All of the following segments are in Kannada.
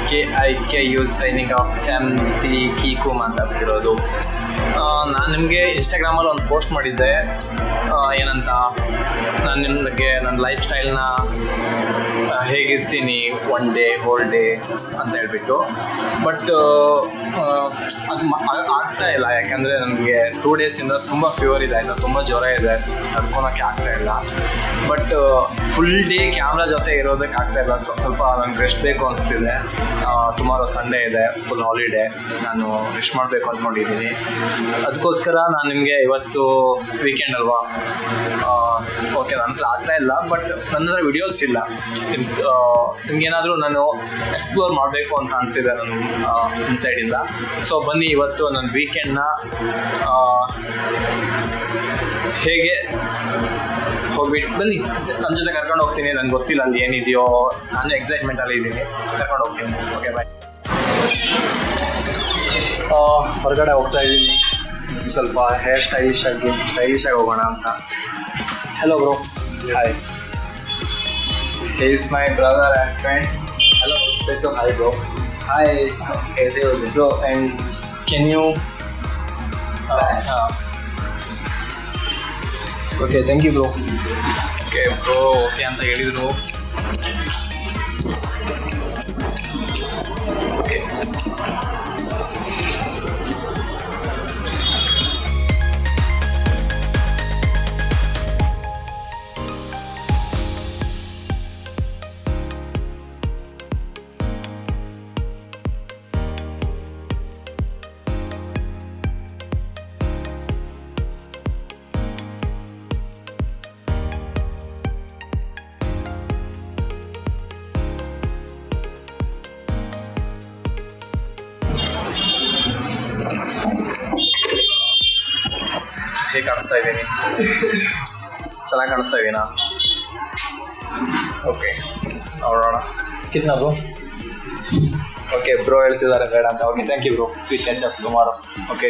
ನಿಮ್ಮ K I K U signing off M C Kiku ಮಾತಾಡ್ತಿರೋದು ನಾನು ನಿಮಗೆ ಇನ್ಸ್ಟಾಗ್ರಾಮಲ್ಲಿ ಒಂದು ಪೋಸ್ಟ್ ಮಾಡಿದ್ದೆ. ಏನಂತ? ನಾನು ನಿಮಗೆ ನನ್ನ ಲೈಫ್ ಸ್ಟೈಲ್ನ ಹೇಗಿರ್ತೀನಿ? ಒನ್ ಡೇ ಹೋಲ್ ಡೇ ಅಂತ ಹೇಳ್ಬಿಟ್ಟು. ಬಟ್ ಅದು ಆಗ್ತಾ ಇಲ್ಲ. ಯಾಕಂದರೆ ನನಗೆ ಟೂ ಡೇಸಿಂದ ತುಂಬ ಫೀವರ್ ಇದೆ. ಇನ್ನೂ ತುಂಬ ಜ್ವರ ಇದೆ. ನಡ್ಕೊಳೋಕ್ಕೆ ಆಗ್ತಾ ಇಲ್ಲ. ಬಟ್ ಫುಲ್ ಡೇ ಕ್ಯಾಮ್ರಾ ಜೊತೆ ಇರೋದಕ್ಕೆ ಆಗ್ತಾ ಇಲ್ಲ. ಸ್ವ- ಸ್ವಲ್ಪ ನನಗೆ ರೆಸ್ಟ್ ಬೇಕು ಅನಿಸ್ತಿದೆ. ಟುಮಾರೋ ಸಂಡೇ ಇದೆ ಫುಲ್ ಹಾಲಿಡೇ ನಾನು ರೆಸ್ಟ್ ಮಾಡಬೇಕು ಅಂದ್ಕೊಂಡಿದ್ದೀನಿ ಅದಕ್ಕೋಸ್ಕರ ನಾನು ನಿಮಗೆ ಇವತ್ತು ವೀಕೆಂಡ್ ಅಲ್ವಾ? ಓಕೆ ನನ್ನ ಹತ್ರ ಆಗ್ತಾ ಇಲ್ಲ ಬಟ್ ನನ್ನ ಹತ್ರ ವಿಡಿಯೋಸ್ ಇಲ್ಲ. ನಿಮ್ ನಿಮ್ಗೇನಾದರೂ ನಾನು ಎಕ್ಸ್ಪ್ಲೋರ್ ಮಾಡಬೇಕು ಅಂತ ಅನಿಸ್ತಿದೆ ನನ್ನ ಇನ್ಸೈಡಿಂದ ಸೊ ಬನ್ನಿ ಇವತ್ತು ನನ್ನ ವೀಕೆಂಡ್ನ ಹೇಗೆ ಹೋಗ್ಬಿಟ್ಟು ಬನ್ನಿ. ನಮ್ಮ ಜೊತೆ ಕರ್ಕೊಂಡು ಹೋಗ್ತೀನಿ. ನನಗೆ ಗೊತ್ತಿಲ್ಲ ಅಲ್ಲಿ ಏನಿದೆಯೋ. ನಾನು ಎಕ್ಸೈಟ್ಮೆಂಟಲ್ಲಿ ಇದ್ದೀನಿ. ಕರ್ಕೊಂಡು ಹೋಗ್ತೀನಿ. ಓಕೆ ಬಾಯ್ ಹೊರಗಡೆ ಹೋಗ್ತಾ ಇದ್ದೀನಿ. ಸ್ವಲ್ಪ ಹೇರ್ ಸ್ಟೈಲಿಶ್ ಆಗಿ ಸ್ಟೈಲಿಶ್ ಆಗಿ ಹೋಗೋಣ ಅಂತ. Hello bro hi is my brother and friend hello set hi bro hi bro and can you okay thank you bro okay bro okay ಅಂತ ಹೇಳಿದರು. ಕಿತ್ನಾ ಬ್ರೋ ಓಕೆ ಬ್ರೋ ಹೇಳ್ತಿದ್ದಾರೆ, ಬೇಡ ಅಂತ. Okay thank you bro we catch up tomorrow okay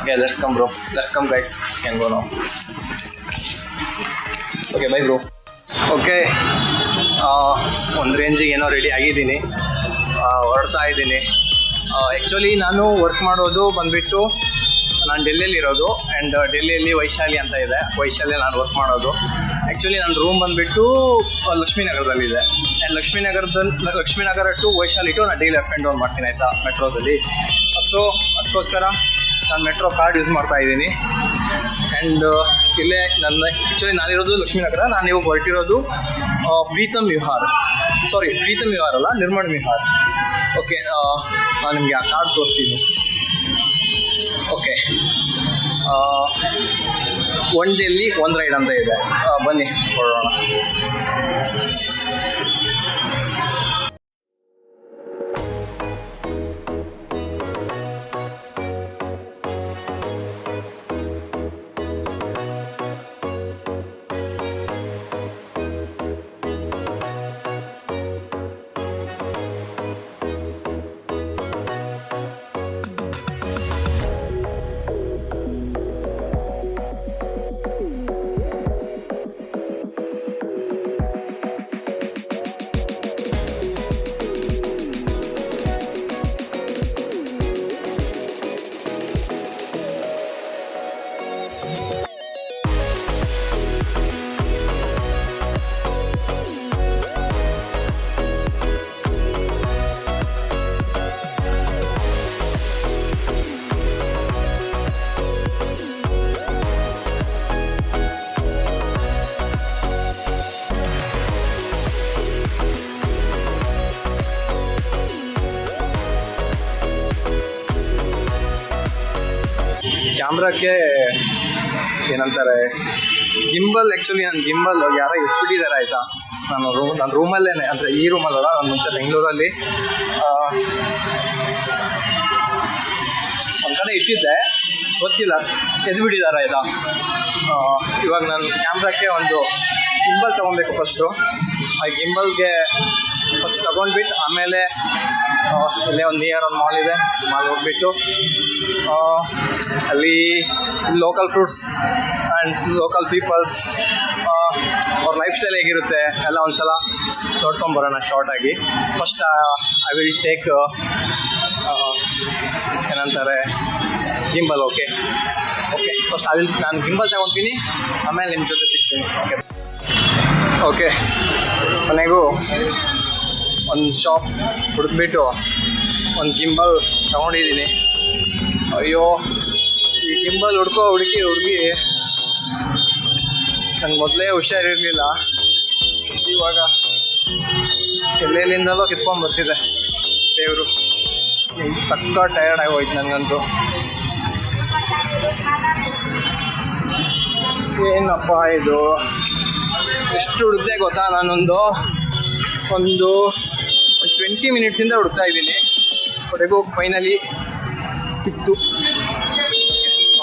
okay let's come bro let's come guys can go okay bye bro okay ಒಂದು ರೇಂಜಿಗೆ ಏನೋ ರೆಡಿ ಆಗಿದ್ದೀನಿ. ಹೊರಡ್ತಾ ಇದ್ದೀನಿ. ಆ್ಯಕ್ಚುಲಿ ನಾನು ವರ್ಕ್ ಮಾಡೋದು ಬಂದುಬಿಟ್ಟು ನಾನು ಡೆಲ್ಲಿಯಲ್ಲಿ ಇರೋದು ಆ್ಯಂಡ್ ಡೆಲ್ಲಿಯಲ್ಲಿ ವೈಶಾಲಿ ಅಂತ ಇದೆ. ವೈಶಾಲಿ ನಾನು ವರ್ಕ್ ಮಾಡೋದು. ಆ್ಯಕ್ಚುಲಿ ನನ್ನ ರೂಮ್ ಬಂದುಬಿಟ್ಟು ಲಕ್ಷ್ಮೀನಗರದಲ್ಲಿದೆ. ಆ್ಯಂಡ್ ಲಕ್ಷ್ಮೀನಗರದಲ್ಲಿ ಲಕ್ಷ್ಮೀನಗರ ಟು ವೈಶಾಲಿ ಟು ನಾನು ಡೈಲಿ ಅಪ್ ಆ್ಯಂಡ್ ಡೌನ್ ಮಾಡ್ತೀನಿ, ಆಯಿತಾ, ಮೆಟ್ರೋದಲ್ಲಿ. ಸೊ ಅದಕ್ಕೋಸ್ಕರ ನಾನು ಮೆಟ್ರೋ ಕಾರ್ಡ್ ಯೂಸ್ ಮಾಡ್ತಾ ಇದ್ದೀನಿ. ಆ್ಯಂಡ್ ಇಲ್ಲೇ ನನ್ನ ಆ್ಯಕ್ಚುಲಿ ನಾನಿರೋದು ಲಕ್ಷ್ಮೀನಗರ, ನಾನು ಇವಾಗ ಹೊರಟಿರೋದು ಪ್ರೀತಮ್ ವಿಹಾರ್. ಸಾರಿ ಪ್ರೀತಮ್ ವಿಹಾರ್ ಅಲ್ಲ, ನಿರ್ಮಣ್ ವಿಹಾರ್. ಓಕೆ ನಾನು ನಿಮಗೆ ಆ ಕಾರ್ಡ್ ತೋರಿಸ್ತೀನಿ. ಓಕೆ ಒನ್ ಡೇಲಿ ಒಂದು ರೈಡ್ ಅಂತ ಇದೆ. ಬನ್ನಿ ಹೊರಡೋಣ ಕ್ಯಾಮ್ರಾಕ್ಕೆ ಏನಂತಾರೆ ಗಿಂಬಲ್ ಆ್ಯಕ್ಚುಲಿ ನನ್ನ ಗಿಂಬಲ್ ಯಾರೋ ಇಟ್ಬಿಟ್ಟಿದ್ದಾರೆ ಆಯಿತಾ? ನಾನು ರೂಮ್ ನನ್ನ ರೂಮಲ್ಲೇ ಅಂದರೆ ಈ ರೂಮಲ್ಲಲ್ಲ ನಾನು ಮುಂಚೆ ಬೆಂಗಳೂರಲ್ಲಿ. ಒಂದು ಕಡೆ ಇಟ್ಟಿದ್ದೆ, ಗೊತ್ತಿಲ್ಲ, ಎದ್ಬಿಟ್ಟಿದ್ದಾರೆ ಆಯಿತಾ? ಇವಾಗ ನಾನು ಕ್ಯಾಮ್ರಾಕ್ಕೆ ಒಂದು ಗಿಂಬಲ್ ತೊಗೊಬೇಕು ಫಸ್ಟು ಆ ಗಿಂಬಲ್ಗೆ ಫಸ್ಟ್ ತಗೊಂಡ್ಬಿಟ್ಟು ಆಮೇಲೆ ಇಲ್ಲೇ ಒಂದು ನಿಯರ್ ಒಂದು ಮಾಲ್ ಇದೆ. ಮಾಲ್ ಹೋಗ್ಬಿಟ್ಟು ಅಲ್ಲಿ local fruits and local peoples ಅವ್ರ ಲೈಫ್ ಸ್ಟೈಲ್ ಹೇಗಿರುತ್ತೆ ಎಲ್ಲ ಒಂದ್ಸಲ ನೋಡ್ಕೊಂಬರೋಣ ಶಾರ್ಟ್ ಆಗಿ. ಫಸ್ಟ್ ಐ ವಿಲ್ ಟೇಕ್ ಏನಂತಾರೆ gimbal okay okay first I will ನಾನು ಗಿಂಬಲ್ ತಗೊತೀನಿ, ಆಮೇಲೆ ನಿಮ್ಮ ಜೊತೆ ಸಿಗ್ತೀನಿ. ಓಕೆ ಓಕೆ ಕೊನೆಗೂ ಒಂದು ಶಾಪ್ ಹುಡುಕ್ಬಿಟ್ಟು ಒಂದು ಗಿಂಬಲ್ ತಗೊಂಡಿದ್ದೀನಿ. ಅಯ್ಯೋ, ಈ ಗಿಂಬಲ್ ಹುಡ್ಕೋ ಹುಡುಕಿ ಹುಡುಗಿ. ನಂಗೆ ಮೊದಲೇ ಹುಷಾರಿರಲಿಲ್ಲ. ಇವಾಗ ಎಲ್ಲೆಲ್ಲಿಂದಲೋ ಕಿತ್ಕೊಂಡು ಬರ್ತಿದೆ ದೇವರು. ಸಕ್ಕ ಟಯರ್ಡ್ ಆಗಿ ಹೋಯ್ತು ನನಗಂತೂ ಏನಪ್ಪ ಇದು? ಎಷ್ಟು ಹುಡುಕ್ದೆ ಗೊತ್ತಾ ನಾನೊಂದು? ಒಂದು ಟ್ವೆಂಟಿ ಮಿನಿಟ್ಸಿಂದ ಹುಡುಕ್ತಾ ಇದ್ದೀನಿ. ಕೊನೆಗೂ ಫೈನಲಿ ಸಿಕ್ತು.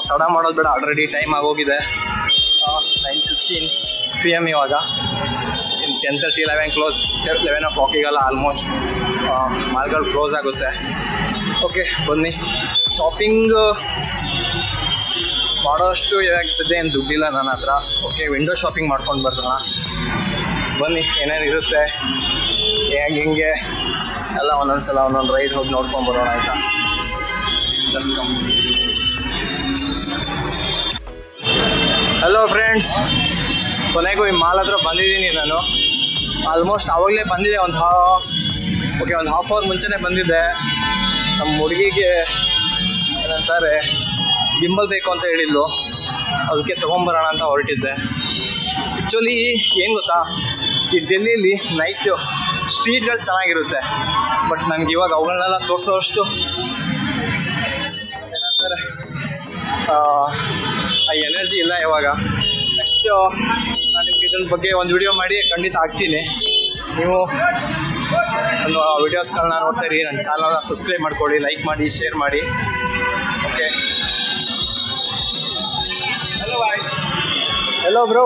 ತಡ ಮಾಡೋದು ಬೇಡ ಆಲ್ರೆಡಿ ಟೈಮ್ ಆಗೋಗಿದೆ. ನೈನ್ ಫಿಫ್ಟೀನ್ ಪಿ ಎಂ ಇವಾಗ. Ten thirty eleven close eleven o ಕ್ಲಾಕಿಗೆಲ್ಲ almost ಮಾಲ್ಗಳು ಕ್ಲೋಸ್ ಆಗುತ್ತೆ. ಓಕೆ ಬನ್ನಿ. ಶಾಪಿಂಗ್ ಮಾಡೋಷ್ಟು ಇವಾಗ ಸದ್ಯ ಏನು ದುಡ್ಡಿಲ್ಲ ನನ್ನ ಹತ್ರ. ಓಕೆ ವಿಂಡೋ ಶಾಪಿಂಗ್ ಮಾಡ್ಕೊಂಡು ಬರ್ತಾನ ಬನ್ನಿ, ಏನೇನು ಇರುತ್ತೆ, ಹೇಗೆ, ಹಿಂಗೆ. ಎಲ್ಲ ಒಂದೊಂದ್ಸಲ ಒಂದೊಂದು ರೈಡ್ ಹೋಗಿ ನೋಡ್ಕೊಂಡು ಬರೋಣ ಆಯಿತಾ? ಹಲೋ ಫ್ರೆಂಡ್ಸ್ ಕೊನೆಗೂ ಈ ಮಾಲ್ ಹತ್ರ ಬಂದಿದ್ದೀನಿ ನಾನು. ಆಲ್ಮೋಸ್ಟ್ ಆವಾಗಲೇ ಬಂದಿದೆ, ಒಂದು ಹಾ ಓಕೆ ಒಂದು ಹಾಫ್ ಅವರ್ ಮುಂಚೆನೇ ಬಂದಿದ್ದೆ. ನಮ್ಮ ಹುಡುಗಿಗೆ ಏನಂತಾರೆ, ಗಿಂಬಲ್ ಬೇಕು ಅಂತ ಹೇಳಿದ್ಲು. ಅದಕ್ಕೆ ತೊಗೊಂಬರೋಣ ಅಂತ ಹೊರಟಿದ್ದೆ. ಆ್ಯಕ್ಚುಲಿ ಏನು ಗೊತ್ತಾ? ಈ ಡೆಲ್ಲಿಲಿ ನೈಟು ಸ್ಟ್ರೀಟ್ಗಳು ಚೆನ್ನಾಗಿರುತ್ತೆ. ಬಟ್ ನನಗೆ ಇವಾಗ ಅವುಗಳನ್ನೆಲ್ಲ ತೋರಿಸೋಷ್ಟು ಆ ಎನರ್ಜಿ ಇಲ್ಲ ಇವಾಗ. ನೆಕ್ಸ್ಟ್ ನಾನು ನಿಮ್ಗೆ ಇದ್ರ ಬಗ್ಗೆ ಒಂದು ವಿಡಿಯೋ ಮಾಡಿ, ಖಂಡಿತ ಹಾಕ್ತೀನಿ. ನೀವು ನನ್ನ ವಿಡಿಯೋಸ್ಗಳನ್ನ ನೋಡ್ತಾ ಇರಿ ನನ್ನ ಚಾನಲ್ನ ಸಬ್ಸ್ಕ್ರೈಬ್ ಮಾಡ್ಕೊಳ್ಳಿ ಲೈಕ್ ಮಾಡಿ ಶೇರ್ ಮಾಡಿ. ಓಕೆ ಹಲೋ ಬ್ರೋ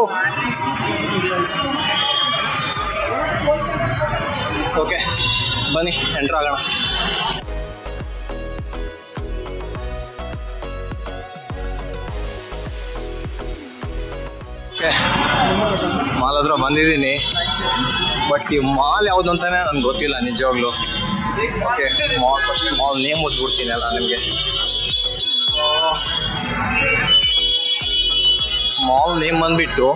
ಓಕೆ, ಬನ್ನಿ ಎಂಟ್ರ್ ಆಗೋಣ. ಓಕೆ, ಮಾಲ್ ಹತ್ರ ಬಂದಿದ್ದೀನಿ. ಬಟ್ ಈ ಮಾಲ್ ಯಾವುದು ಅಂತಾನೆ ನನಗೆ ಗೊತ್ತಿಲ್ಲ, ನಿಜವಾಗ್ಲೂ. Okay, mall first mall name ಓದ್ಬಿಡ್ತೀನಿ ಅಲ್ಲ ನಿಮಗೆ. ಮಾಲ್ ನೇಮ್ ಬಂದ್ಬಿಟ್ಟು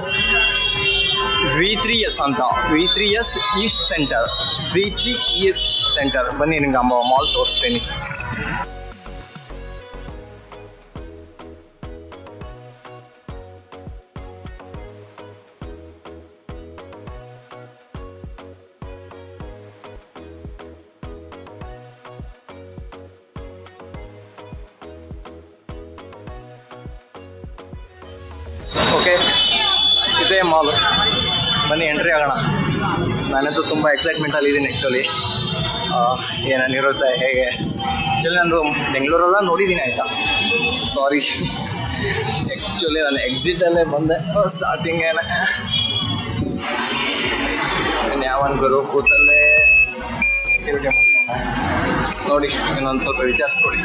ವಿ ತ್ರೀ ಎಸ್ ಅಂತ V three S east centre V three S centre ಬನ್ನಿ ನಿಮ್ಗೆ ಅಂಬ ಮಾಲ್ ತೋರಿಸ್ತೀನಿ ಓಕೆ ಇದೇ ಮಾಲ್ ಬನ್ನಿ ಎಂಟ್ರಿ ಆಗೋಣ. ನಾನಂತೂ ತುಂಬ ಎಕ್ಸೈಟ್ಮೆಂಟಲ್ಲಿ ಇದ್ದೀನಿ ಆ್ಯಕ್ಚುಲಿ ಏನೇನಿರುತ್ತೆ ಹೇಗೆ? ಆ್ಯಕ್ಚುಲಿ ನಾನು ಬೆಂಗಳೂರಲ್ಲ ನೋಡಿದ್ದೀನಿ ಆಯಿತಾ? ಸಾರಿ ಆ್ಯಕ್ಚುಲಿ ನಾನು ಎಕ್ಸಿಟಲ್ಲೇ ಬಂದೆ. ಸ್ಟಾರ್ಟಿಂಗೇನೆ ಇನ್ನು ಯಾವನ್ ಗುರು ಕೂತಲ್ಲೇ? ಸೆಕ್ಯೂರಿಟಿ ನೋಡಿ ಇನ್ನೊಂದು ಸ್ವಲ್ಪ ವಿಚಾರಿಸ್ಕೊಡಿ.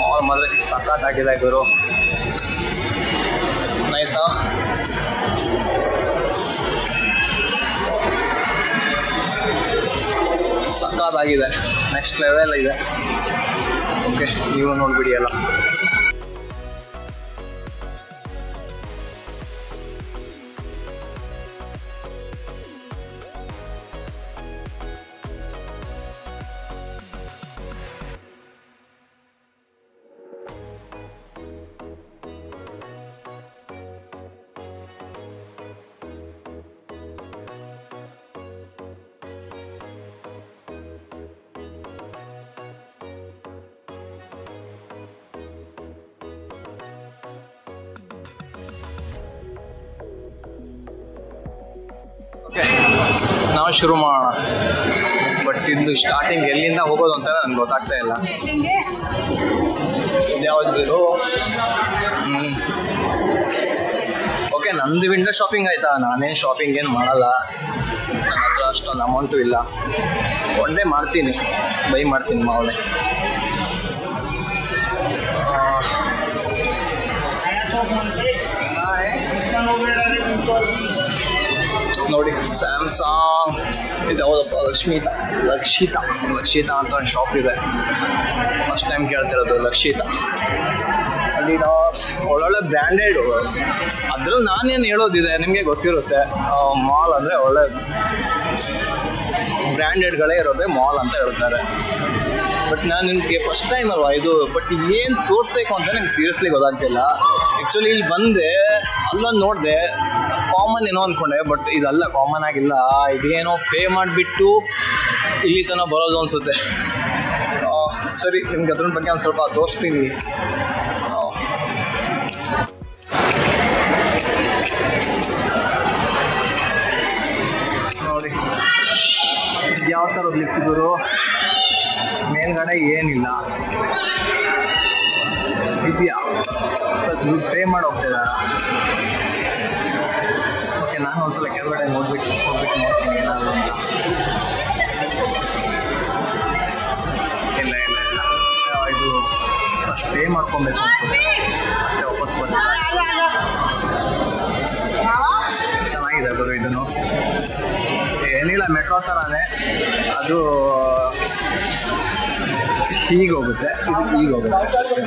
ಮಾಲ್ ಮಾತ್ರ ಆಗಿದೆ ಗುರು. ನೈಸಾ ಸಖತ್ತಾಗಿದೆ ನೆಕ್ಸ್ಟ್ ಲೆವೆಲ್ ಇದೆ. ಓಕೆ ನೀವು ನೋಡ್ಬಿಡಿ ಎಲ್ಲ. ಶುರು ಮಾಡೋಣ. ಬಟ್ ಇದು ಸ್ಟಾರ್ಟಿಂಗ್ ಎಲ್ಲಿಂದ ಹೋಗೋದು ಅಂತ ನನಗೆ ಗೊತ್ತಾಗ್ತಾ ಇಲ್ಲ. ಯಾವ್ದು ಓಕೆ ನಂದು ವಿಂಡೋ ಶಾಪಿಂಗ್ ಆಯ್ತಾ? ನಾನೇನು ಶಾಪಿಂಗ್ ಏನು ಮಾಡಲ್ಲ. ನನ್ನ ಹತ್ರ ಅಷ್ಟೊಂದು ಅಮೌಂಟು ಇಲ್ಲ. ಒಂದೇ ಮಾಡ್ತೀನಿ. ಬೈ ಮಾಡ್ತೀನಿ ಮಾವನೆ. ನೋಡಿ ಸ್ಯಾಮ್ಸಂಗ್ ಇದು ಹೌದಪ್ಪ ಲಕ್ಷ್ಮೀತ, ಲಕ್ಷಿತ ಲಕ್ಷಿತ ಅಂತ ಒಂದು ಶಾಪ್ ಇದೆ. ಫಸ್ಟ್ ಟೈಮ್ ಕೇಳ್ತಿರೋದು, ಲಕ್ಷಿತ. ಅಲ್ಲಿ ಒಳ್ಳೊಳ್ಳೆ ಬ್ರ್ಯಾಂಡೆಡ್ ಅದ್ರಲ್ಲಿ ನಾನೇನು ಹೇಳೋದಿದೆ, ನಿಮಗೆ ಗೊತ್ತಿರುತ್ತೆ. ಮಾಲ್ ಅಂದರೆ ಒಳ್ಳೆ ಬ್ರ್ಯಾಂಡೆಡ್ಗಳೇ ಇರೋದೇ ಮಾಲ್ ಅಂತ ಹೇಳ್ತಾರೆ. ಬಟ್ ನಾನು ನಿಮಗೆ ಫಸ್ಟ್ ಟೈಮ್ ಅಲ್ವಾ ಇದು ಬಟ್ ಏನು ತೋರಿಸ್ಬೇಕು ಅಂತ ನಂಗೆ ಸೀರಿಯಸ್ಲಿ ಗೊತ್ತಾಗ್ತಿಲ್ಲ. ಆ್ಯಕ್ಚುಲಿ ಇಲ್ಲಿ ಬಂದೆ, ಅಲ್ಲೊಂದು ನೋಡಿದೆ. ಕಾಮನ್ ಏನೋ ಅನ್ಕೊಂಡೆ ಬಟ್ ಇದಲ್ಲ ಕಾಮನ್ ಆಗಿಲ್ಲ. ಇದೇನೋ ಪೇ ಮಾಡಿಬಿಟ್ಟು ಇಲ್ಲಿ ತನಕ ಬರೋದು ಅನಿಸುತ್ತೆ. ಸರಿ, ನಿಮ್ಗೆ ಅದ್ರ ಬಗ್ಗೆ ಒಂದು ಸ್ವಲ್ಪ ತೋರಿಸ್ತೀನಿ. ನೋಡಿ ಯಾವ ಥರದ್ದು ಗುರು ಮೇಲ್ಗಡೆ ಏನಿಲ್ಲ. ಇದೆಯಾ? ಪೇ ಮಾಡಿ ಹೋಗ್ತಿದ್ದಾರೆ ಓಕೆ ನಾನು ಒಂದ್ಸಲ ಕೆಳಗಡೆ ನೋಡ್ಬಿಟ್ಟು ಹೋಗ್ಬಿಟ್ಟು ನೋಡ್ತೀನಿ ಏನಾದ್ರು ಅಂತ ಇಲ್ಲ ಇಲ್ಲ ಇದು ಅಷ್ಟು ಪೇ ಮಾಡ್ಕೊಬೇಕು ಅನ್ಸುತ್ತೆ ಮತ್ತೆ ವಾಪಸ್ ಬಂದು ಚೆನ್ನಾಗಿದೆ ಗುರು ಇದನ್ನು. ಏನಿಲ್ಲ ಮೆಟ್ರೋ ಥರನೇ ಅದು ಹೀಗೆ ಹೋಗುತ್ತೆ. ಇದು ಹೀಗೆ ಹೋಗುತ್ತೆ ಅಷ್ಟೇ.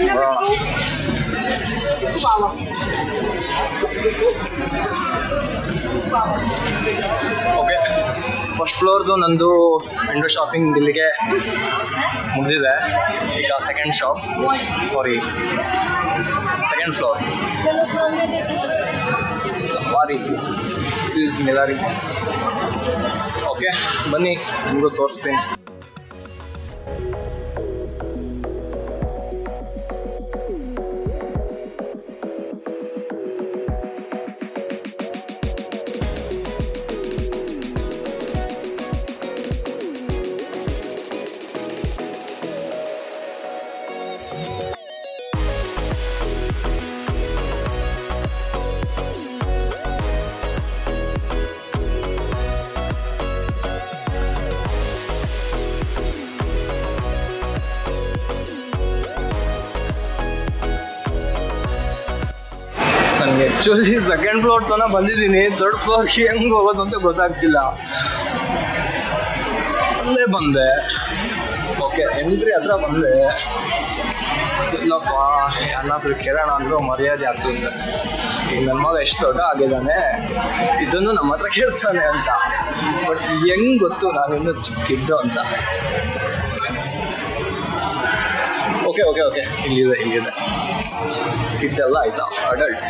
ಓಕೆ ಬರೋಣ ಓಕೆ ಫಸ್ಟ್ ಫ್ಲೋರ್ದು ನಂದು ವಿಂಡೋ ಶಾಪಿಂಗ್ ಇಲ್ಲಿಗೆ ಮುಗಿದಿದೆ ಈಗ second shop sorry second floor ಸವಾರಿ ಸೀಸ್ ಮಿಲಾರಿ ಓಕೆ ಬನ್ನಿ ನಿಮಗೂ ತೋರಿಸ್ತೀನಿ ಆ್ಯಕ್ಚುಲಿ ಸೆಕೆಂಡ್ ಫ್ಲೋರ್ ತನಕ ಬಂದಿದ್ದೀನಿ. ಥರ್ಡ್ ಫ್ಲೋರ್ಗೆ ಹೆಂಗೆ ಹೋಗೋದು ಅಂತ ಗೊತ್ತಾಗ್ತಿಲ್ಲ. ಅಲ್ಲೇ ಬಂದೆ. ಓಕೆ ಎಂಟ್ರಿ ಹತ್ರ ಬಂದೆ. ಇಲ್ಲಪ್ಪ ಯಾರನ್ನಾದ್ರೂ ಕೇಳೋಣ ಅಂದರೂ ಮರ್ಯಾದೆ ಆಗ್ತಿದೆ ಈಗ ನನ್ನ ಮಗ ಎಷ್ಟು ದೊಡ್ಡ ಆಗಿದ್ದಾನೆ, ಇದನ್ನು ನಮ್ಮ ಹತ್ರ ಕೇಳ್ತಾನೆ ಅಂತ. ಬಟ್ ಹೆಂಗ್ ಗೊತ್ತು ನಾನಿನ್ನು ಚಿಕ್ಕಿದ್ದು ಅಂತ. ಓಕೆ ಓಕೆ ಓಕೆ ಇಲ್ಲಿದೆ ಇಲ್ಲಿದೆ ಇದೆಲ್ಲ ಆಯ್ತಾ? ಅಡಲ್ಟ್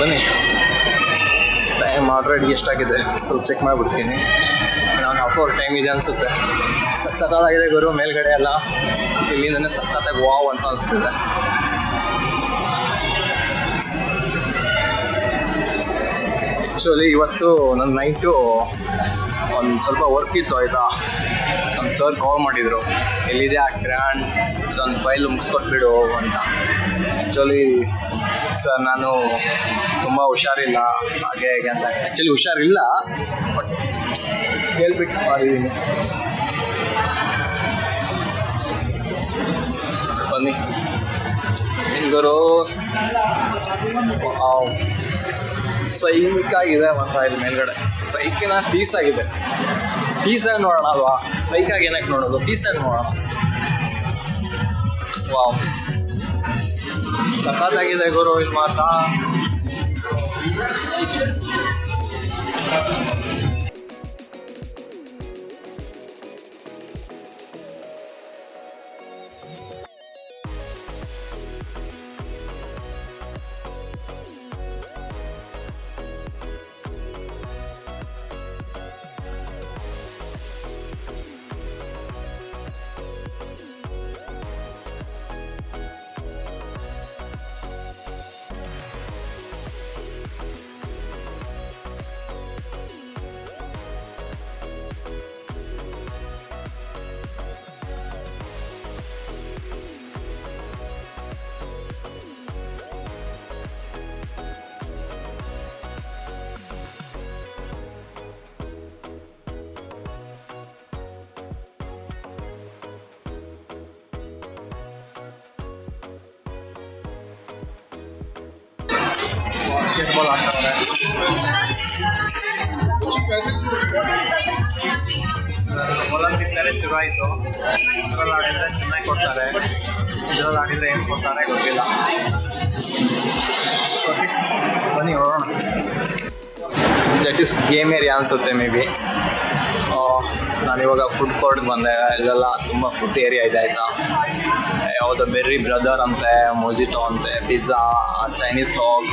ಬನ್ನಿ. ಟೈಮ್ ಆಲ್ರೆಡಿ ಎಷ್ಟಾಗಿದೆ ಸ್ವಲ್ಪ ಚೆಕ್ ಮಾಡಿಬಿಡ್ತೀನಿ. ನಾನು ಹಾಫ್ ಅವರ್ ಟೈಮ್ ಇದೆ ಅನಿಸುತ್ತೆ. ಸಕ್ಸತ್ತಾಗಿದೆ ಗುರು, ಮೇಲ್ಗಡೆ ಎಲ್ಲ. ಇಲ್ಲಿಂದನೇ ಸಕ್ಕತ್ತಾಗಿ ವಾವ್ ಅಂತ ಅನಿಸ್ತಿದೆ. ಆ್ಯಕ್ಚುಲಿ ಇವತ್ತು ನನ್ನ ನೈಟು ಒಂದು ಸ್ವಲ್ಪ ವರ್ಕ್ ಇತ್ತು, ಆಯಿತಾ? ನಮ್ಮ ಸರ್ ಕಾಲ್ ಮಾಡಿದರು. ಎಲ್ಲಿದೆ ಆ ಗ್ರ್ಯಾಂಡ್ ಇದೊಂದು ಫೈಲ್ ಮುಗಿಸ್ಕೊಟ್ಬಿಡು ಅಂತ. ಆ್ಯಕ್ಚುಲಿ ಸರ್ ನಾನು ತುಂಬ ಹುಷಾರಿಲ್ಲ. ಹಾಗೆ ಹೇಗೆ ಅಂತ. ಆ್ಯಕ್ಚುಲಿ ಹುಷಾರಿಲ್ಲ ಬಟ್ ಹೇಳ್ಬಿಟ್ಟು ಮಾಡಿದ್ದೀನಿ ಬನ್ನಿ. ಹಿಂಗರು ಸೈಕ್ ಆಗಿದೆ ಅಂತ ಇಲ್ಲಿ ಮೇಲ್ಗಡೆ. ಸೈಕಿನ ಪೀಸ್ ಆಗಿದೆ. ಪೀಸ್ ಆಗಿ ನೋಡೋಣ ಅಲ್ವಾ? ಸೈಕ್ ಆಗಿ ಏನಕ್ಕೆ ನೋಡೋದು? ಪೀಸ್ ಆಗಿ ನೋಡೋಣ. ವಾವ್. ಸಖತ್ತಾಗಿದೆ ಗುರು ಇಲ್ಲಿ ಮಾತಾ ಬಾಸ್ಕೆಟ್ಬಾಲ್ ಆಡ್ತವ್ರೆ ಒಲಿಂಪಿಕ್ ಬೇರೆ ಶುರು ಆಯಿತು ಇದ್ರಲ್ಲಿ ಆಡಿದ್ರೆ ಚೆನ್ನಾಗಿ ಕೊಡ್ತಾರೆ ಇದ್ರಲ್ಲಿ ಆಡಿದ್ರೆ ಏನು ಕೊಡ್ತಾರೆ ಗೊತ್ತಿಲ್ಲ ಓಕೆ ಬನ್ನಿ ಹೋಗೋಣ ದಟ್ ಈಸ್ ಗೇಮ್ ಏರಿಯಾ ಅನಿಸುತ್ತೆ ಮೇ ಬಿ ನಾನಿವಾಗ ಫುಡ್ ಕೋರ್ಟ್ಗೆ ಬಂದೆ. ಇಲ್ಲೆಲ್ಲ ತುಂಬ ಫುಡ್ ಏರಿಯಾ ಇದೆ, ಆಯಿತಾ? ಯಾವುದೋ ಬೆರ್ರಿ ಬ್ರದರ್ ಅಂತೆ ಮೊಜಿಟೋ ಅಂತೆ ಪಿಜ್ಜಾ ಚೈನೀಸ್ ಹಾಗ್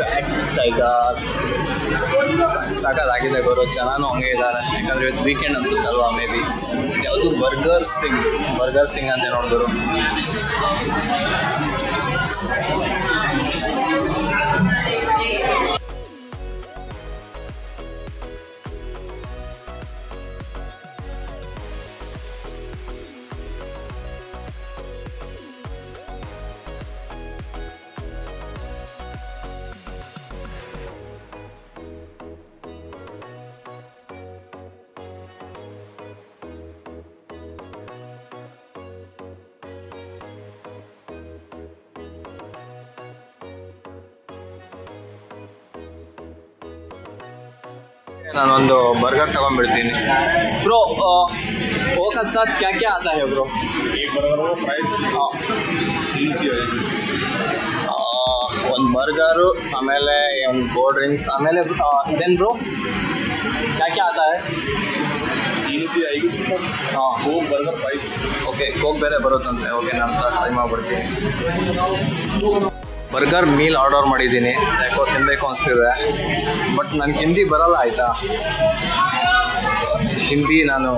ಫ್ಯಾಟ್ ಟೈಗರ್ ಸಾಕಾಗಿದೆ ಬರೋ ಜನಾನು ಹಂಗೆ ಇದ್ದಾರೆ. ಯಾಕಂದ್ರೆ ಇವತ್ತು ವೀಕೆಂಡ್ ಅನ್ಸುತ್ತಲ್ವಾ ಮೇ ಬಿ ಯಾವುದು ಬರ್ಗರ್ ಸಿಂಗ್ ಬರ್ಗರ್ ಸಿಂಗ್ ಅಂತ ನೋಡಿದ್ರು ಒಂದು ಬರ್ಗರ್ ತಗೊಂಡ್ಬಿಡ್ತೀನಿ. ಬ್ರೋ ಹೋಗೋ ಸರ್ ಕ್ಯಾ ಕ್ಯಾ ಆತ ಹೇ ಬ್ರೋ? ಈ ಬರ್ಗರ್ ಪ್ರೈಸ್ ಒಂದು ಬರ್ಗರು ಆಮೇಲೆ ಒಂದು ಕೋಲ್ಡ್ ಡ್ರಿಂಕ್ಸ್ ಆಮೇಲೆ ದೆನ್ ಬ್ರೋ? ಕ್ಯಾ ಕ್ಯಾ ಆತ ಹೇ? ಹಾಂ Coke burger price okay Coke ಬೇರೆ ಬರುತ್ತಂತೆ. ಓಕೆ ನಾನು ಸರ್ ಟ್ರೈ ಮಾಡಿಬಿಡ್ತೀನಿ. ಬರ್ಗರ್ ಮೀಲ್ ಆರ್ಡರ್ ಮಾಡಿದ್ದೀನಿ. ಯಾಕೋ ತಿನ್ನಬೇಕು ಅನಿಸ್ತಿದೆ. ಬಟ್ ನನಗೆ ಹಿಂದಿ ಬರಲ್ಲ, ಆಯಿತಾ? ಹಿಂದಿ ನಾನು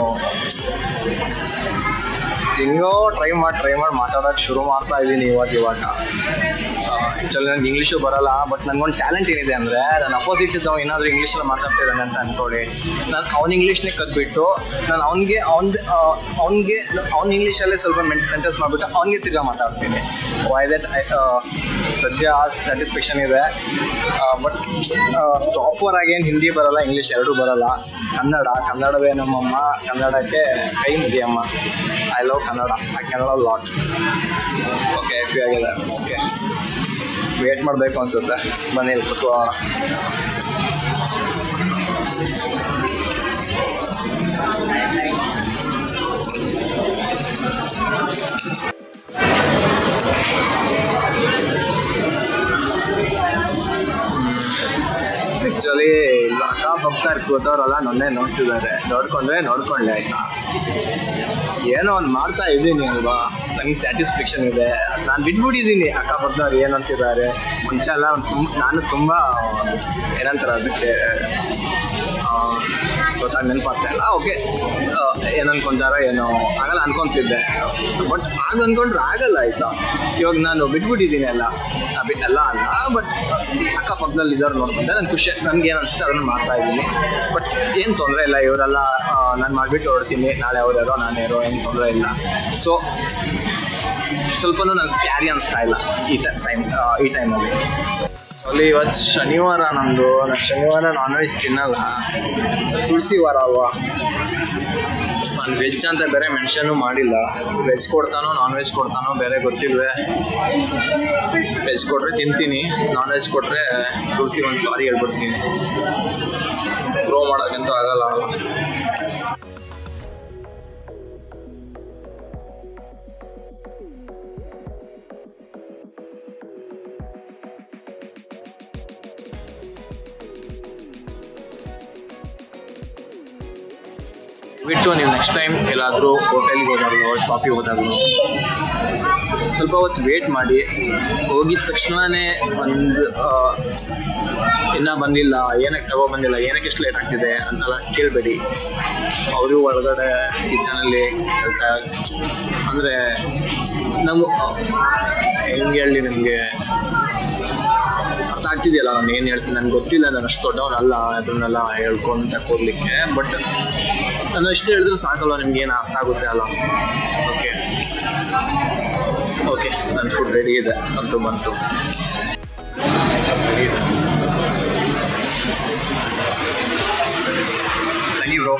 ಹೆಂಗೋ ಟ್ರೈ ಮಾಡಿ ಟ್ರೈ ಮಾಡಿ ಮಾತಾಡೋಕೆ ಶುರು ಮಾಡ್ತಾ ಇದ್ದೀನಿ ಇವಾಗ ಇವಾಗ. ಆ್ಯಕ್ಚುಲಿ ನನಗೆ ಇಂಗ್ಲೀಷು ಬರಲ್ಲ, ಬಟ್ ನನಗೊಂದು ಟ್ಯಾಲೆಂಟ್ ಏನಿದೆ ಅಂದರೆ ನಾನು ಅಪೋಸಿಟ್ ಇದ್ದವ ಏನಾದರೂ ಇಂಗ್ಲೀಷಲ್ಲಿ ಮಾತಾಡ್ತಿದ್ದಾನೆ ಅಂತ ಅಂದ್ಕೊಳ್ಳಿ ನಾನು ಅವ್ನ ಇಂಗ್ಲೀಷ್ನೇ ಕದ್ಬಿಟ್ಟು ನಾನು ಅವ್ನಿಗೆ, ಅವ್ನ ಅವ್ನಿಗೆ, ಅವ್ನ ಇಂಗ್ಲೀಷಲ್ಲೇ ಸ್ವಲ್ಪ ಮೆಂಟ್ ಸೆಂಟೆನ್ಸ್ ಮಾಡಿಬಿಟ್ಟು ಅವ್ನಿಗೆ ತಿರ್ಗಾ ಮಾತಾಡ್ತೀನಿ. ವೈ ದಟ್ ಸದ್ಯ ಆ ಸ್ಯಾಟಿಸ್ಫ್ಯಾಕ್ಷನ್ ಇದೆ. ಬಟ್ ಸಾಫ್ಟ್ವೇರ್ ಆಗೇನು ಹಿಂದಿ ಬರಲ್ಲ ಇಂಗ್ಲೀಷ್ ಎರಡೂ ಬರಲ್ಲ. ಕನ್ನಡ, ಕನ್ನಡವೇ ನಮ್ಮಮ್ಮ. ಕನ್ನಡಕ್ಕೆ ಕೈ ಮುಗಿಯಮ್ಮ. I love Kannada. I Kannada lot okay happy ಆಗಿದೆ ಓಕೆ ವೇಟ್ ಮಾಡಬೇಕು ಅನ್ಸುತ್ತೆ. ಮನೇಲಿ ಇಲ್ಲಿ ಅಕ್ಕಪಕ್ಕ ಕೂತವ್ರಲ್ಲ ನನ್ನೇ ನೋಡ್ತಿದ್ದಾರೆ. ನೋಡ್ಕೊಂಡ್ರೆ ನೋಡ್ಕೊಂಡೆ ಆಯ್ತಾ? ಏನೋ ಒಂದು ಮಾಡ್ತಾ ಇದ್ದೀನಿ ಅಲ್ವಾ? ನನಗೆ ಸ್ಯಾಟಿಸ್ಫ್ಯಾಕ್ಷನ್ ಇದೆ. ನಾನು ಬಿಟ್ಬಿಟ್ಟಿದ್ದೀನಿ, ಅಕ್ಕಪಕ್ಕದವ್ರು ಏನು ಅಂತಿದ್ದಾರೆ? ಮುಂಚೆ ಎಲ್ಲ ತುಂಬ ನಾನು ತುಂಬ, ಏನಂತಾರೆ ಅದಕ್ಕೆ ಆ, ಗೊತ್ತಾಗ ನೆನಪಾಗ್ತಾ ಇಲ್ಲ. ಓಕೆ ಏನು ಅನ್ಕೊಂತಾರ ಏನೋ ಆಗಲ್ಲ ಅನ್ಕೊಂತಿದ್ದೆ. ಬಟ್ ಆಗ ಅನ್ಕೊಂಡ್ರೆ ಆಗಲ್ಲ ಆಯ್ತಾ? ಇವಾಗ ನಾನು ಬಿಟ್ಬಿಟ್ಟಿದ್ದೀನಿ ಅಲ್ಲ ಎಲ್ಲ ಅಲ್ಲ ಬಟ್ ಅಕ್ಕಪಕ್ಕದಲ್ಲಿ ಇದ್ದವ್ರು ನೋಡ್ಕೊಂಡೆ ನಾನು ಖುಷಿ ನನಗೆ ಏನು ಅನಿಸುತ್ತೆ ಅದನ್ನು ಮಾಡ್ತಾ ಇದ್ದೀನಿ. ಬಟ್ ಏನು ತೊಂದರೆ ಇಲ್ಲ ಇವರೆಲ್ಲ ನಾನು ಮಾಡಿಬಿಟ್ಟು ಹೊರಡ್ತೀನಿ. ನಾಳೆ ಅವ್ರು ಯಾರೋ ನಾನು ಯಾರೋ ಏನು ತೊಂದರೆ ಇಲ್ಲ. ಸೊ ಸ್ವಲ್ಪನೂ ನನ್ನ ಸ್ಕ್ಯಾರಿ ಅನಿಸ್ತಾ ಇಲ್ಲ ಈ ಟೈಮ್ ಈ ಟೈಮಲ್ಲಿ ಅಲ್ಲಿ ಇವತ್ತು ಶನಿವಾರ ನಮ್ದು ನಾನು ಶನಿವಾರ ನಾನ್ ವೆಜ್ ತಿನ್ನಲ್ಲ. ತುಳಸಿ ವಾರ ಅಲ್ವಾ? ನಾನು ವೆಜ್ ಅಂತ ಬೇರೆ ಮೆನ್ಷನ್ನು ಮಾಡಿಲ್ಲ. ವೆಜ್ ಕೊಡ್ತಾನೋ ನಾನ್ ವೆಜ್ ಕೊಡ್ತಾನೋ ಬೇರೆ ಗೊತ್ತಿಲ್ವೇ. ವೆಜ್ ಕೊಟ್ಟರೆ ತಿಂತೀನಿ ನಾನ್ ವೆಜ್ ಕೊಟ್ಟರೆ ತುಳಸಿ ಒಂದು ಸಾರಿ ಹೇಳ್ಬಿಡ್ತೀನಿ. ಥ್ರೋ ಮಾಡೋಕ್ಕಂತೂ ಆಗಲ್ಲ. ಬಿಟ್ಟು ನೀವು ನೆಕ್ಸ್ಟ್ ಟೈಮ್ ಎಲ್ಲಾದರೂ ಹೋಟೆಲ್ಗೆ ಹೋದಾಗಲೋ ಶಾಪಿಗೆ ಹೋದಾಗಲೋ ಸ್ವಲ್ಪ ಹೊತ್ತು ವೇಟ್ ಮಾಡಿ. ಹೋಗಿದ ತಕ್ಷಣವೇ ಒಂದು ಇನ್ನೂ ಬಂದಿಲ್ಲ, ಏನಕ್ಕೆ ತಗೋ ಬಂದಿಲ್ಲ, ಏನಕ್ಕೆ ಎಷ್ಟು ಲೇಟ್ ಆಗ್ತಿದೆ ಅಂತೆಲ್ಲ ಕೇಳಬೇಡಿ. ಅವರು ಒಳಗಡೆ ಕಿಚನಲ್ಲಿ ಕೆಲಸ, ಅಂದರೆ ನಮ್ಮ ಹೆಂಗೆ ಹೇಳಿ ನಿಮಗೆ ಅರ್ಥ ಆಗ್ತಿದೆಯಲ್ಲ, ನಾನು ಏನು ಹೇಳ್ತೀನಿ ನನಗೆ ಗೊತ್ತಿಲ್ಲ, ನಾನು ಅಷ್ಟು ದೊಡ್ಡವನಲ್ಲ, ಅದನ್ನೆಲ್ಲ ಹೇಳ್ಕೊಂತ ಕೂರ್ಲಿಕ್ಕೆ ಬಟ್ ನಾನು ಅಷ್ಟು ಹೇಳಿದ್ರೆ ಸಾಕಲ್ವ ನಿಮ್ಗೆ ಏನು ಅರ್ಥ ಆಗುತ್ತೆ ಅಲ್ಲ? ಓಕೆ ಓಕೆ ನನ್ನ ಫುಡ್ ರೆಡಿ ಇದೆ. ಅಂತೂ ಬಂತು. Ready bro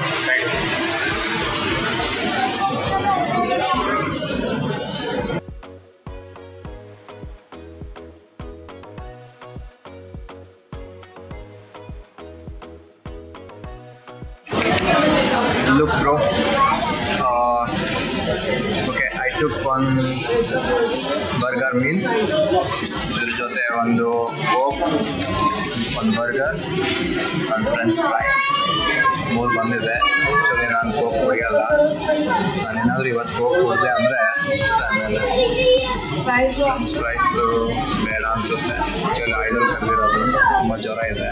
I took one burger meal ಇದ್ರ ಜೊತೆ ಒಂದು ಕೋಕ್ ಒಂದು ಬರ್ಗರ್ ಒಂದು ಫ್ರೆಂಚ್ ಫ್ರೈಸ್ ಮೂರು ಬಂದಿದೆ ಆ್ಯಕ್ಚುಲಿ ನಾನು ಕೋಕ್ ಕುಡಿಯಲ್ಲ ನಾನೇನಾದರೂ ಇವತ್ತು ಕೋಕ್ ಕುಡಿದೆ ಅಂದರೆ ಇಷ್ಟ ಆಮೇಲೆ ಫ್ರೆಂಚ್ ಫ್ರೈಸು ಬೇಡ ಅನಿಸುತ್ತೆ ಆ್ಯಕ್ಚುಲಿ ಆಯಿಲಲ್ಲಿ ಕರೆದಿರೋದು ತುಂಬ ಜ್ವರ ಇದೆ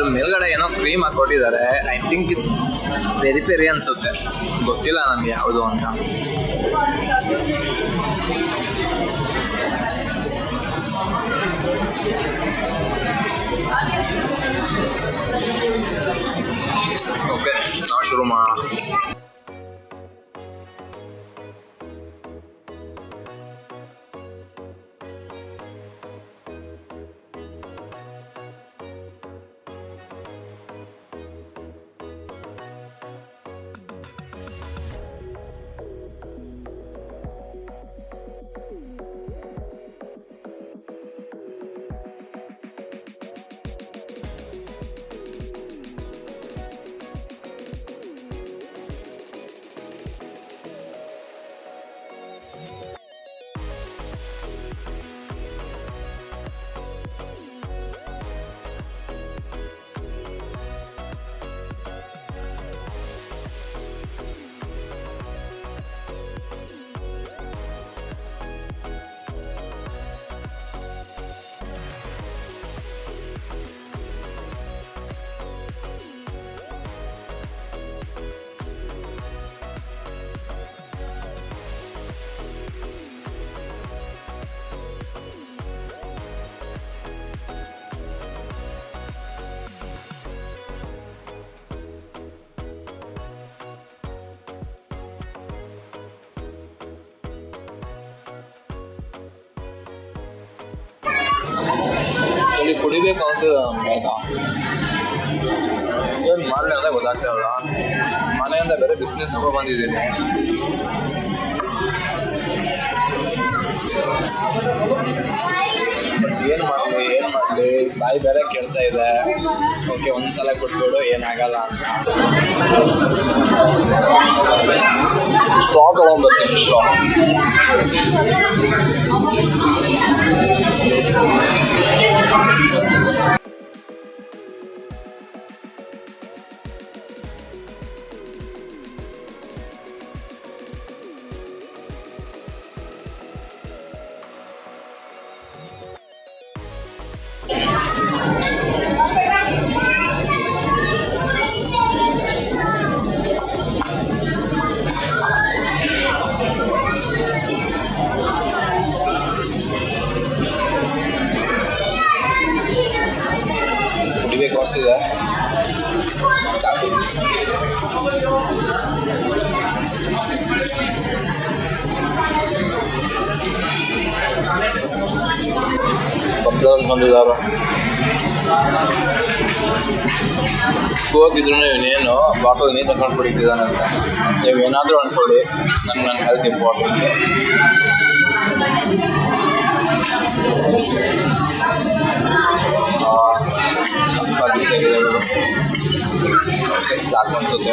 ಅದ್ರ ಮೇಲ್ಗಡೆ ಏನೋ ಕ್ರೀಮ್ ಹಾಕೊಟ್ಟಿದ್ದಾರೆ ಐ ಥಿಂಕ್ ಇದು ಪೆರಿ ಪೆರಿ ಅನ್ಸುತ್ತೆ. ಗೊತ್ತಿಲ್ಲ ನನಗೆ ಯಾವುದು ಅಂತ. ಓಕೆ ನಾವು ಶುರು ಮಾಡೋಣ ಇಲ್ಲಿ ಕುಡಿಬೇಕು ಅನ್ಸಿದೆ ನಮ್ಗೆ ಆಯ್ತಾ ಏನು ಮಾಡಲಿ ಅಂತ ಗೊತ್ತಾಗ್ತಾವಲ್ಲ ಮನೆಯಿಂದ ಬೇರೆ ಬಿಸ್ನೆಸ್ ತಗೊ ಬಂದಿದ್ದೀನಿ ಬಟ್ ಏನು ಮಾಡಲಿ ಏನು ಮಾಡಲಿ ಬಾಯಿ ಬೇರೆ ಕೇಳ್ತಾ ಇದೆ ಓಕೆ ಒಂದ್ಸಲ ಕೊಟ್ಬಿಡು ಏನಾಗಲ್ಲ ಅಂತ ಸ್ಟ್ರಾ ತೊಗೊಂಡ್ಬರ್ತೀನಿ ಸ್ಟ್ರಾ ಪಕ್ಕದಲ್ಲಿ ಬಂದಿದ್ದಾರೆ ಹೋಗಿದ್ರು ಇವನೇನು ಬಾಟಲ್ ನೀರು ತಗೊಂಡು ನೀವು ಏನಾದರೂ ಅಂದ್ಕೊಳ್ಳಿ ನಂಗೆ ನನ್ನ ಹೆಲ್ತ್ ಇಂಪಾರ್ಟೆಂಟ್ ಸಾಕು ಅನ್ಸುತ್ತೆ.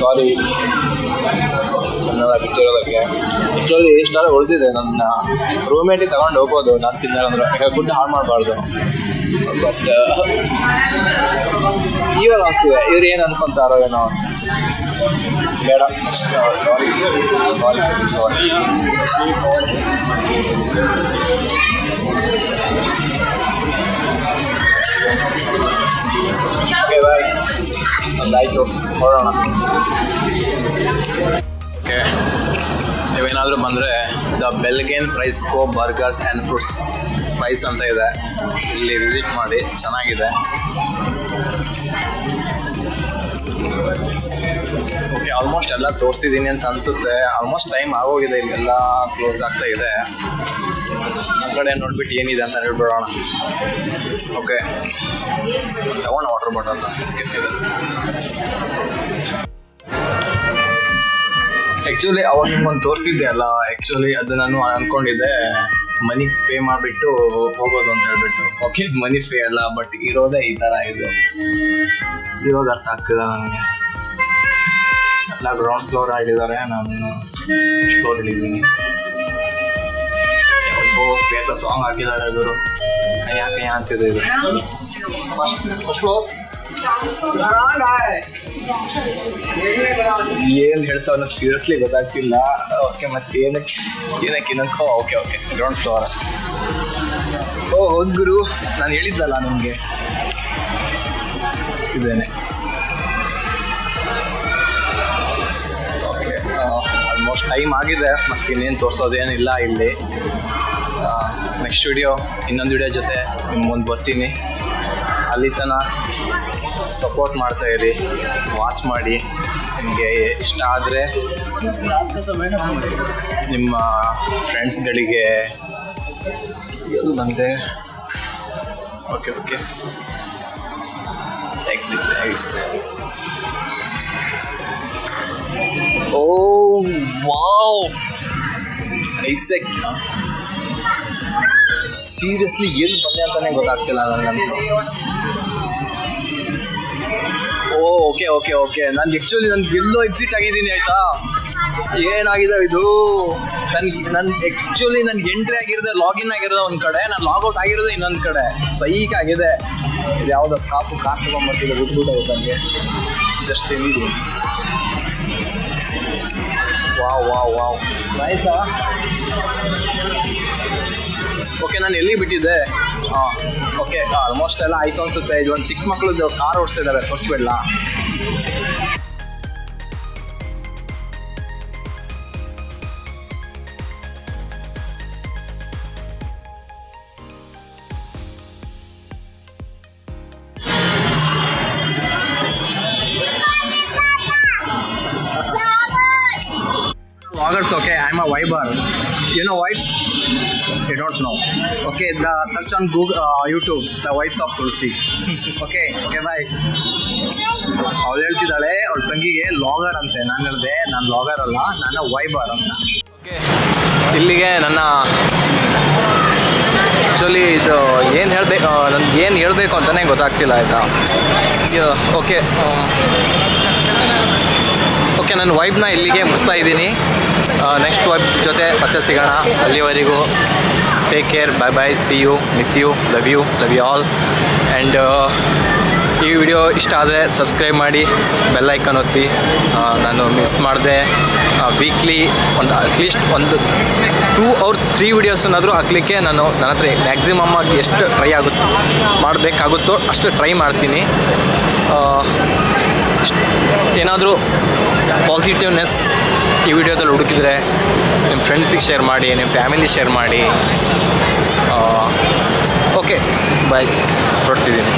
ಸಾರಿ ಅನ್ನೋ ಬಿಟ್ಟಿರೋದಕ್ಕೆ ಆ್ಯಕ್ಚುಲಿ ಇಷ್ಟೆಲ್ಲ ಉಳಿದಿದೆ. ನನ್ನ ರೂಮೇಟಿ ತಗೊಂಡು ಹೋಗ್ಬೋದು. ನಾನು ತಿನ್ನೋದಂದ್ರೆ ಯಾಕಂದ್ರೆ ಫುಡ್ ಹಾಳು ಮಾಡಬಾರ್ದು. ಬಟ್ ಇವಾಗ ಅನಿಸ್ತಿದೆ. ಇವ್ರು ಏನು ಅನ್ಕೊಂತಾರೋ ಏನೋ ಬೇಡ. ಸಾರಿ ಸಾರಿ ಸಾರಿ ಬಾಯ್ ಒಂದಾಯ್ತು ಹೊರಡೋಣ ಓಕೆ ನೀವೇನಾದರೂ ಬಂದರೆ ದ ಬೆಲ್ಗೇನ್ ಪ್ರೈಸ್ ಕೋ ಬರ್ಗರ್ಸ್ ಆ್ಯಂಡ್ ಫ್ರೂಟ್ಸ್ ಪ್ರೈಸ್ ಅಂತ ಇದೆ. ಇಲ್ಲಿ ವಿಸಿಟ್ ಮಾಡಿ, ಚೆನ್ನಾಗಿದೆ. ಓಕೆ ಆಲ್ಮೋಸ್ಟ್ ಎಲ್ಲ ತೋರಿಸಿದ್ದೀನಿ ಅಂತ ಅನಿಸುತ್ತೆ. ಆಲ್ಮೋಸ್ಟ್ ಟೈಮ್ ಆಗೋಗಿದೆ, ಇಲ್ಲೆಲ್ಲ ಕ್ಲೋಸ್ ಆಗ್ತಾ ಇದೆ. ಕಡೆ ನೋಡ್ಬಿಟ್ಟು ಏನಿದೆ ಅಂತ ಹೇಳ್ಬಿಡೋಣ. ಓಕೆ ತಗೋಣ ವಾಟರ್ ಬಾಟಲ್ ಆ್ಯಕ್ಚುಲಿ ಅವಾಗ ನಿಮ್ಗೊಂದು ತೋರಿಸಿದ್ದೆ ಅಲ್ಲ. ಆ್ಯಕ್ಚುಲಿ ಅದು ನಾನು ಅನ್ಕೊಂಡಿದ್ದೆ. ಮನಿ ಪೇ ಮಾಡಿಬಿಟ್ಟು ಹೋಗೋದು ಅಂತ ಹೇಳ್ಬಿಟ್ಟು. ಓಕೆ ಮನಿ ಪೇ ಅಲ್ಲ ಬಟ್ ಇರೋದೇ ಈ ಥರ ಇದೆ. ಇವಾಗ ಅರ್ಥ ಆಗ್ತದೆ ನನಗೆ. ಎಲ್ಲ ಗ್ರೌಂಡ್ ಫ್ಲೋರ್ ಆಗಿದ್ದಾರೆ. ನಾನು ಫ್ಲೋರ್ ಇಳಿದ್ದೀನಿ ಬೇತ ಸಾಂಗ್ ಹಾಕಿದ್ದಾರೆ ಗುರು ಕೈಯ ಕೈಯ ಅಂತಿದೆ ಇದು ಫಸ್ಟ್ ಫಸ್ಟ್ ಫ್ಲೋರ್ ಏನ್ ಹೇಳ್ತಾವನ? ಸೀರಿಯಸ್ಲಿ ಗೊತ್ತಾಗ್ತಿಲ್ಲ. ಓಕೆ ಮತ್ತೆ ಏನಕ್ಕೆ? ಏನಕ್ಕೆ ಏನಕ್ಕೋ ಓಕೆ ಓಕೆ ಗ್ರೌಂಡ್ ಫ್ಲೋರ್ ಓ ಹೌದು ಗುರು. ನಾನು ಹೇಳಿದ್ದಲ್ಲ ನಿಮಗೆ. ಇದೇನೆ. ಓಕೆ ಆಲ್ಮೋಸ್ಟ್ ಟೈಮ್ ಆಗಿದೆ. ಮತ್ತೆ ಇನ್ನೇನು ತೋರಿಸೋದೇನಿಲ್ಲ ಇಲ್ಲಿ. ನೆಕ್ಸ್ಟ್ ವಿಡಿಯೋ ಇನ್ನೊಂದು ವಿಡಿಯೋ ಜೊತೆ ನಿಮ್ಮ ಮುಂದೆ ಬರ್ತೀನಿ. ಅಲ್ಲಿ ತನಕ ಸಪೋರ್ಟ್ ಮಾಡ್ತಾ ಇರಿ ವಾಚ್ ಮಾಡಿ. ನಿಮಗೆ ಇಷ್ಟ ಆದರೆ ನಿಮ್ಮ ಫ್ರೆಂಡ್ಸ್ಗಳಿಗೆ ಬಂದೆ. Okay okay exit exit oh wow Isaac seriously ಏನು ಬಂದೆ ಅಂತಾನೆ ಗೊತ್ತಾಗ್ತಿಲ್ಲ ನನಗಂತೂ. ಓ ಓಕೆ ಓಕೆ ಓಕೆ ನಾನು ಆ್ಯಕ್ಚುಲಿ ನಾನು ಎಲ್ಲೋ ಎಕ್ಸಿಟ್ ಆಗಿದ್ದೀನಿ, ಆಯ್ತಾ? ಏನಾಗಿದೆ ಇದು? ನನ್ಗೆ ನನ್ನ ಆ್ಯಕ್ಚುಲಿ ನನ್ಗೆ ಎಂಟ್ರಿ ಆಗಿರೋದೆ ಲಾಗಿನ್ ಆಗಿರೋದು ಒಂದು ಕಡೆ, ನಾನು ಲಾಗೌಟ್ ಆಗಿರೋದು ಇನ್ನೊಂದು ಕಡೆ. ಸೈಕ್ ಆಗಿದೆ. ಇದು ಯಾವುದೋ ಕಾಪು, ಕಾರ್ ತೊಗೊಂಬರ್ತಿದೆ ಬಿಟ್ಬಿಟ್ಟು ನನಗೆ ಜಸ್ಟ್ ತಿಂದಿದ್ದು ವಾವ್ ವಾವ್ ವಾವ್. ಆಯ್ತಾ? ಓಕೆ ನಾನು ಎಲ್ಲಿ ಬಿಟ್ಟಿದ್ದೆ ಹಾಂ ಓಕೆ ಆಲ್ಮೋಸ್ಟ್ ಎಲ್ಲ ಆಯ್ತು ಅನ್ಸುತ್ತೆ ಇದು ಒಂದು ಚಿಕ್ಕ ಮಕ್ಕಳದ್ದು ಕಾರ್ ಓಡಿಸ್ತಿದ್ದಾರೆ ತೋರಿಸ್ಬಿಡ್ಲಾ Vloggers, okay, I'm a Viber. You know Vibes? You don't know. Okay, the search on Google, uh, YouTube, the wives of Tulsi. Okay, okay, bye. ಅವಳು ಹೇಳ್ತಿದ್ದಾಳೆ ಅವಳ ತಂಗಿಗೆ ಲಾಗರ್ ಅಂತೆ. ನಾನು ಹೇಳಿದೆ ನಾನು ಲಾಗರ್ ಅಲ್ಲ ನಾನು ವೈಬರ್ ಅಂತ. ಓಕೆ ಇಲ್ಲಿಗೆ ನನ್ನ ಆ್ಯಕ್ಚುಲಿ ಇದು ಏನು ಹೇಳಬೇಕು ನನಗೆ ಏನು ಹೇಳಬೇಕು ಅಂತಲೇ ಗೊತ್ತಾಗ್ತಿಲ್ಲ ಆಯಿತಾ? ಓಕೆ ಓಕೆ ನನ್ನ ವೈಬ್ನ ಇಲ್ಲಿಗೆ ಮುಗಿಸ್ತಾ ಇದ್ದೀನಿ. ನೆಕ್ಸ್ಟ್ ವೈಬ್ ಜೊತೆ ಮತ್ತೆ ಸಿಗೋಣ. ಅಲ್ಲಿವರೆಗೂ. Take care bye bye see you miss you love you love you all and ಈ ವಿಡಿಯೋ ಇಷ್ಟ ಆದರೆ ಸಬ್ಸ್ಕ್ರೈಬ್ ಮಾಡಿ ಬೆಲ್ ಐಕನ್ ಒತ್ತಿ. ನಾನು ಮಿಸ್ ಮಾಡಿದೆ. ವೀಕ್ಲಿ ಒಂದು ಅಟ್ಲೀಸ್ಟ್ ಒಂದು ಟೂ ಅವ್ರ ತ್ರೀ ವೀಡಿಯೋಸನ್ನಾದರೂ ಹಾಕ್ಲಿಕ್ಕೆ ನಾನು ನನ್ನ ಹತ್ರ ಮ್ಯಾಕ್ಸಿಮಮ್ ಆಗಿ ಎಷ್ಟು ಟ್ರೈ ಆಗುತ್ತೆ ಮಾಡಬೇಕಾಗುತ್ತೋ ಅಷ್ಟು ಟ್ರೈ ಮಾಡ್ತೀನಿ. ಏನಾದರೂ ಪಾಸಿಟಿವ್ನೆಸ್ ಈ ವಿಡಿಯೋದಲ್ಲಿ ಹುಡುಕಿದ್ರೆ ನಿಮ್ಮ ಫ್ರೆಂಡ್ಸಿಗೆ ಶೇರ್ ಮಾಡಿ ನಿಮ್ಮ ಫ್ಯಾಮಿಲಿ ಶೇರ್ ಮಾಡಿ. Okay bye ಹೊರಡ್ತಿದ್ದೀನಿ